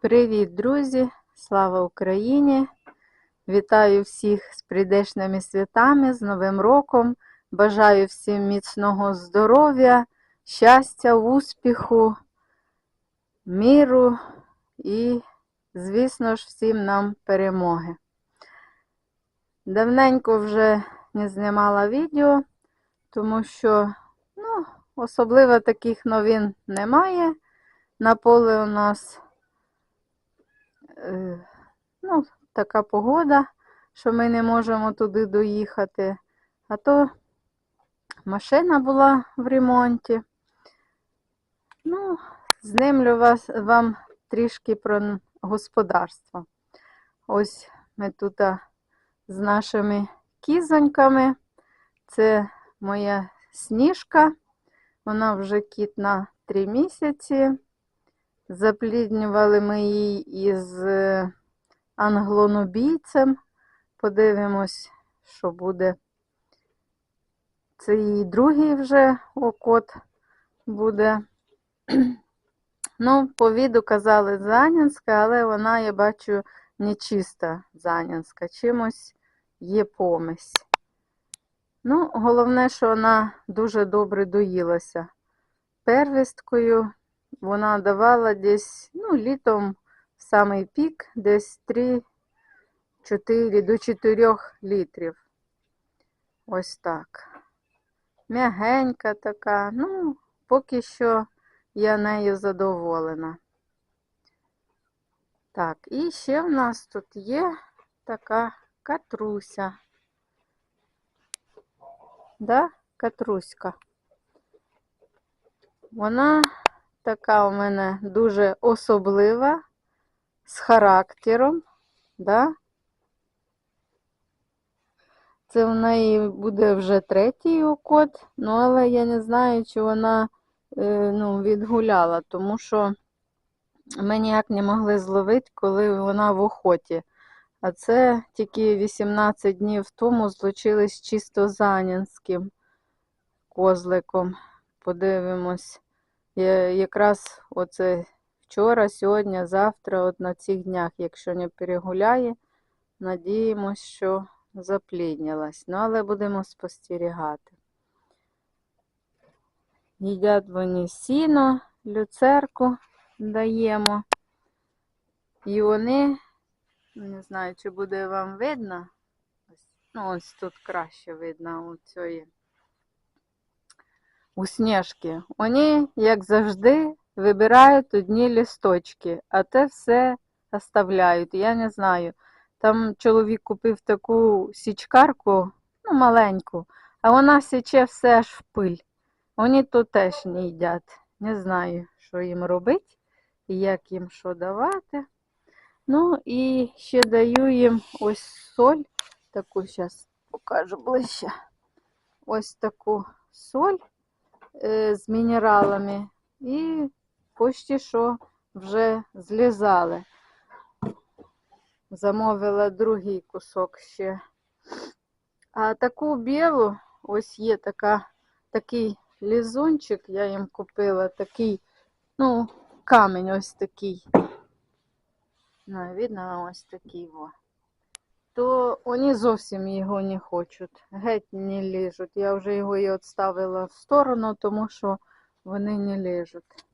Привіт, друзі! Слава Україні! Вітаю всіх з прийдешніми святами, з Новим роком. Бажаю всім міцного здоров'я, щастя, успіху, міру і, звісно ж, всім нам перемоги. Давненько вже не знімала відео, тому що ну, особливо таких новин немає. На поле у нас ну, така погода, що ми не можемо туди доїхати. А то машина була в ремонті. Ну, знімлю вас, вам трішки про господарство. Ось ми тут з нашими кізоньками. Це моя сніжка. Вона вже кіт на 3 місяці. Запліднювали ми її із е, англонобійцем. Подивимось, що буде. Це її другий вже окот буде. Ну, по віду казали Занянська, але вона, я бачу, не чиста Занянська. Чимось є помесь. Ну, головне, що вона дуже добре доїлася. Первісткою вона давала десь, ну, літом в самий пік, десь 3, 4 до 4 літрів. Ось так. М'ягенька така. Ну, поки що я нею задоволена. Так, і ще в нас тут є така катруся. Да, катруська. Вона така у мене дуже особлива, з характером, да? Це в неї буде вже третій окот, ну але я не знаю, чи вона е, ну, відгуляла, тому що ми ніяк не могли зловити, коли вона в охоті. А це тільки 18 днів тому злучились чисто занянським козликом. Подивимось. Я, якраз оце вчора, сьогодні, завтра, от на цих днях, якщо не перегуляє, надіємось, що запліднялась. Ну, але будемо спостерігати. Їдять вони сіно, люцерку даємо. І вони, не знаю, чи буде вам видно. Ну, ось тут краще видно у цієї у Сніжки. Вони, як завжди, вибирають одні лісточки, а те все оставляють. Я не знаю. Там чоловік купив таку січкарку, ну, маленьку, а вона січе все аж в пиль. Вони то теж не їдять. Не знаю, що їм робити і як їм що давати. Ну і ще даю їм ось соль. Таку зараз покажу ближче. Ось таку соль з мінералами. І почти що вже злізали. Замовила другий кусок ще. А таку білу, ось є така, такий лізунчик, я їм купила, такий, ну, камінь ось такий. Ну, видно, ось такий во. То вони зовсім його не хочуть, геть не ліжуть. Я вже його і відставила в сторону, тому що вони не ліжуть.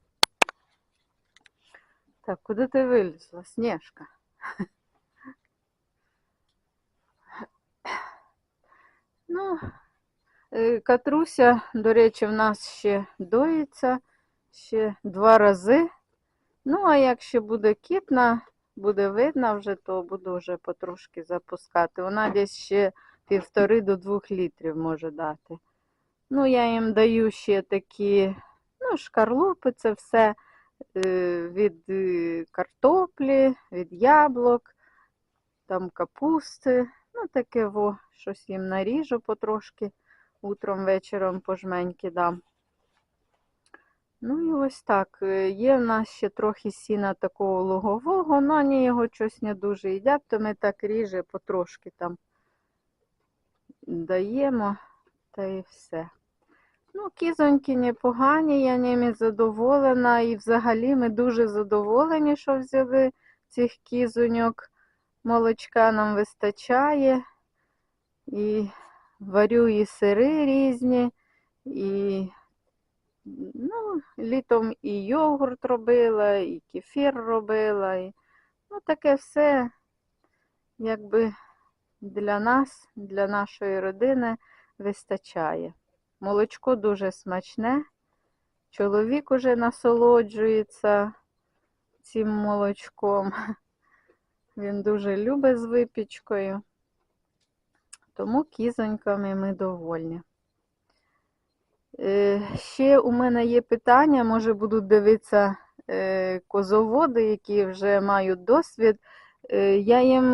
Так, куди ти вилізла, Сніжка? Ну, е, Катруся, до речі, в нас ще доїться ще два рази. Ну, а якщо буде кітна, буде видно вже, то буду вже потрошки запускати. Вона десь ще півтори до двох літрів може дати. Ну, я їм даю ще такі, ну, шкарлупи, це все е, від е, картоплі, від яблук, там капусти. Ну, таке во, щось їм наріжу потрошки. Утром, вечором по жменьки дам. Ну і ось так. Е, Є в нас ще трохи сіна такого лугового, але вони його щось не дуже їдять, то ми так ріже потрошки там даємо та і все. Ну, кізоньки непогані, я ними задоволена. І взагалі ми дуже задоволені, що взяли цих кізоньок. Молочка нам вистачає. І варю і сири різні, і ну, літом і йогурт робила, і кефір робила. І, ну, таке все, якби для нас, для нашої родини вистачає. Молочко дуже смачне. Чоловік уже насолоджується цим молочком. Він дуже любить з випічкою. Тому кізоньками ми довольні. Е, Ще у мене є питання, може будуть дивитися е, козоводи, які вже мають досвід. Е, Я їм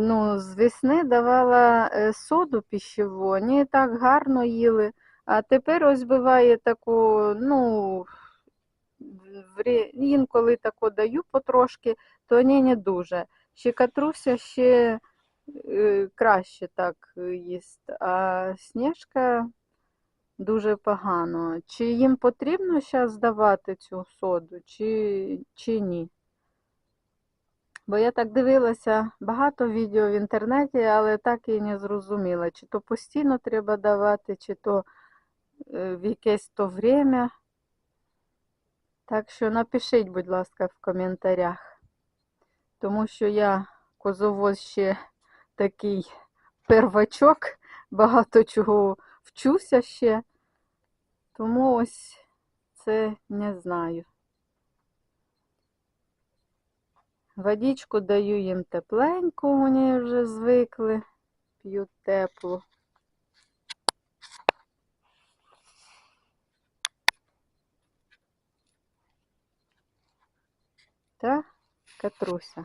ну, з весни давала соду пищеву, вони так гарно їли. А тепер ось буває таку, ну, інколи таку даю потрошки, то вони не дуже. Ще катруся ще краще так їсть, а Сніжка дуже погано. Чи їм потрібно зараз здавати цю соду, чи, чи ні? Бо я так дивилася багато відео в інтернеті, але так і не зрозуміла, чи то постійно треба давати, чи то е, в якесь то время. Так що напишіть, будь ласка, в коментарях. Тому що я козовоз ще такий первачок, багато чого вчуся ще. Тому ось це не знаю. Водичку даю їм тепленьку, вони вже звикли, п'ють теплу. Та Катруся.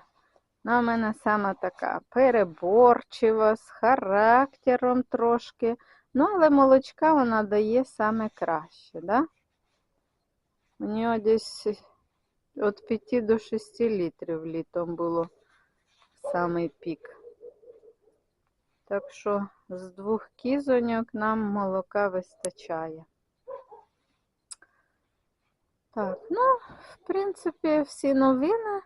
Вона в мене сама така переборчива, з характером трошки. Ну, але молочка вона дає саме краще, да? У нього десь від 5 до 6 літрів літом було самий пік. Так що з двох кізоньок нам молока вистачає. Так, ну, в принципі, всі новини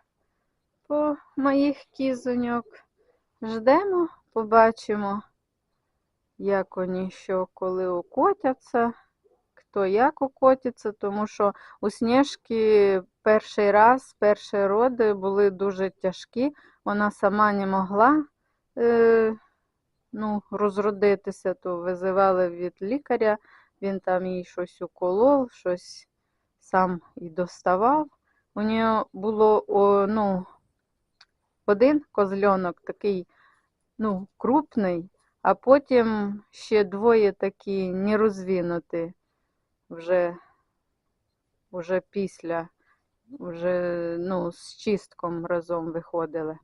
по моїх кізоньок. Ждемо, побачимо, як вони що коли окотяться, хто як окотиться, тому що у Сніжки перший раз, перші роди були дуже тяжкі. Вона сама не могла е, ну, розродитися, то визивали від лікаря, він там їй щось уколов, щось сам і доставав. У нього було о, ну, один козльонок такий ну, крупний, а потім ще двоє такі нерозвинуті вже, вже після, вже ну, з чистком разом виходили.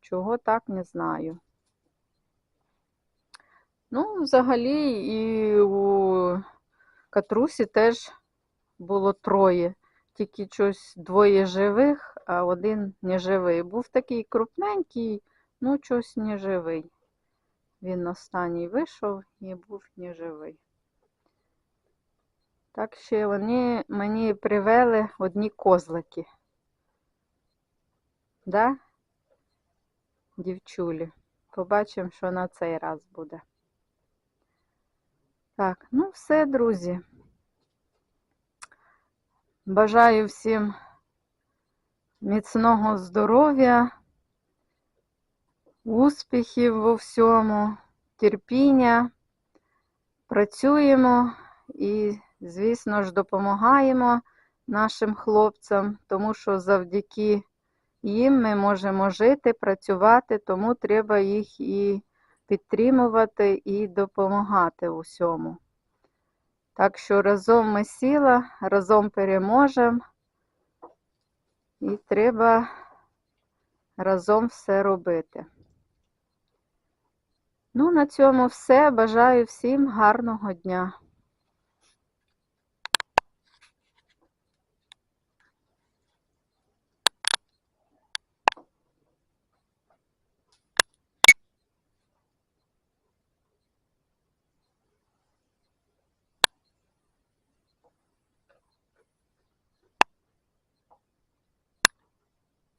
Чого так, не знаю. Ну, взагалі, і у Катрусі теж було троє, тільки щось двоє живих, а один неживий. Був такий крупненький, ну щось неживий. Він останній вийшов і був неживий. Так що вони мені привели одні козлики. Да? Дівчулі. Побачимо, що на цей раз буде. Так, ну все, друзі. Бажаю всім міцного здоров'я, успіхів во всьому, терпіння. Працюємо і, звісно ж, допомагаємо нашим хлопцям, тому що завдяки їм ми можемо жити, працювати, тому треба їх і підтримувати, і допомагати усьому. Так що разом ми сила, разом переможемо. І треба разом все робити. Ну, на цьому все. Бажаю всім гарного дня.